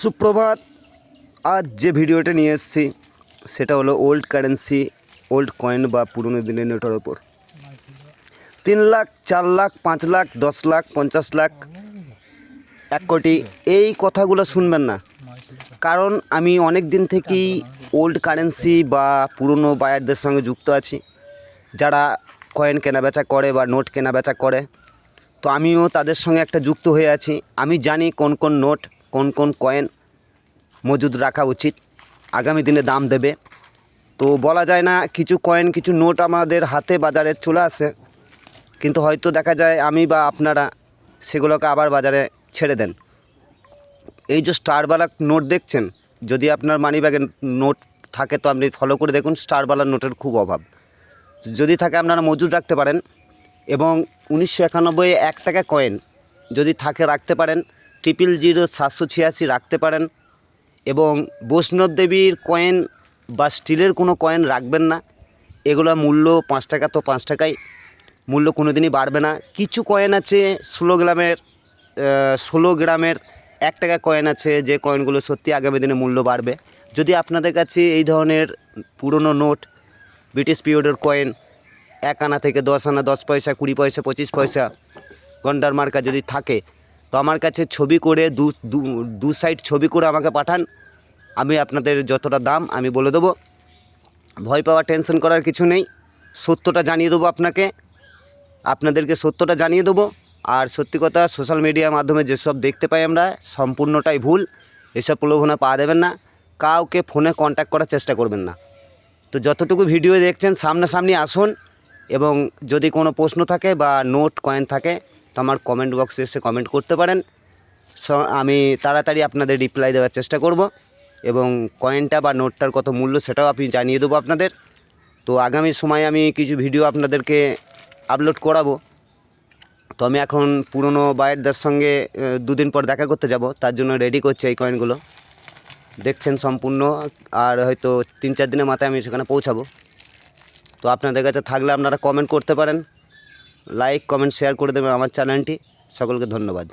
সুপ্রভাত, আজ যে ভিডিওটা নিয়ে এসেছি, সেটা হলো ওল্ড কারেন্সি ওল্ড কয়েন বা পুরনো দিনের নোটের ওপর। তিন লাখ, চার লাখ, পাঁচ লাখ, দশ লাখ, পঞ্চাশ লাখ, এক কোটি, এই কথাগুলো শুনবেন না। কারণ আমি অনেক দিন থেকেই ওল্ড কারেন্সি বা পুরনো বায়ারদের সঙ্গে যুক্ত আছি, যারা কয়েন কেনাবেচা করে বা নোট কেনাবেচা করে। তো আমিও তাদের সঙ্গে একটা যুক্ত হয়ে আছি। আমি জানি কোন কোন নোট কোন কোন কয়েন মজুদ রাখা উচিত, আগামী দিনে দাম দেবে। তো বলা যায় না, কিছু কয়েন, কিছু নোট আমাদের হাতে বাজারে চলে আসে, কিন্তু হয়তো দেখা যায় আমি বা আপনারা সেগুলোকে আবার বাজারে ছেড়ে দেন। এই যে স্টারওয়ালা নোট দেখছেন, যদি আপনার মানি ব্যাগের নোট থাকে তো আপনি ফলো করে দেখুন স্টারওয়ালা নোটের খুব অভাব। যদি থাকে আপনারা মজুদ রাখতে পারেন, এবং উনিশশো একানব্বই এক টাকা কয়েন যদি থাকে রাখতে পারেন ট্রিপল জিরো সাতশো ছিয়াশি রাখতে পারেন এবং বৈষ্ণব দেবীর কয়েন বা স্টিলের কোনো কয়েন রাখবেন না। এগুলো মূল্য পাঁচ টাকা তো পাঁচ টাকাই। মূল্য কোনো দিনই বাড়বে না। কিছু কয়েন আছে ষোলো গ্রামের ষোলো গ্রামের এক টাকা কয়েন আছে। যে কয়েনগুলো সত্যি আগামী দিনে মূল্য বাড়বে। যদি আপনাদের কাছে এই ধরনের পুরনো নোট, ব্রিটিশ পিরিয়ডের কয়েন এক আনা থেকে দশ আনা, দশ পয়সা, কুড়ি পয়সা, পঁচিশ পয়সা, গন্ডার মার্কা যদি থাকে তো আমার কাছে ছবি করে দু, দু- সাইড ছবি করে আমাকে পাঠান। আমি আপনাদের যতটা দাম আমি বলে দেবো। ভয় পাওয়া টেনশন করার কিছু নেই। সত্যটা জানিয়ে দেবো আপনাকে। আপনাদেরকে সত্যটা জানিয়ে দেবো। আর সত্যি কথা সোশ্যাল মিডিয়ার মাধ্যমে যেসব দেখতে পাই আমরা, সম্পূর্ণটাই ভুল। এসব প্রলোভনে পাওয়া দেবেন না। কাউকে ফোনে কন্ট্যাক্ট করার চেষ্টা করবেন না। তো যতটুকু ভিডিও দেখছেন, সামনাসামনি আসুন। এবং যদি কোনো প্রশ্ন থাকে বা নোট কয়েন থাকে তো আমার কমেন্ট বক্সে এসে কমেন্ট করতে পারেন। আমি তাড়াতাড়ি আপনাদের রিপ্লাই দেওয়ার চেষ্টা করব এবং কয়েনটা বা নোটটার কত মূল্য সেটাও আমি জানিয়ে দেবো আপনাদের। তো আগামী সময়ে আমি কিছু ভিডিও আপনাদেরকে আপলোড করাবো। তো আমি এখন পুরনো বায়ারদের সঙ্গে দুদিন পর দেখা করতে যাব, তার জন্য রেডি করছি এই কয়েনগুলো দেখছেন সম্পূর্ণ, আর হয়তো তিন চার দিনের মাথায় আমি সেখানে পৌঁছাবো। তো আপনাদের কাছে থাকলে আপনারা কমেন্ট করতে পারেন। লাইক কমেন্ট শেয়ার করে দেবেন আমার চ্যানেলটি। সকলকে ধন্যবাদ।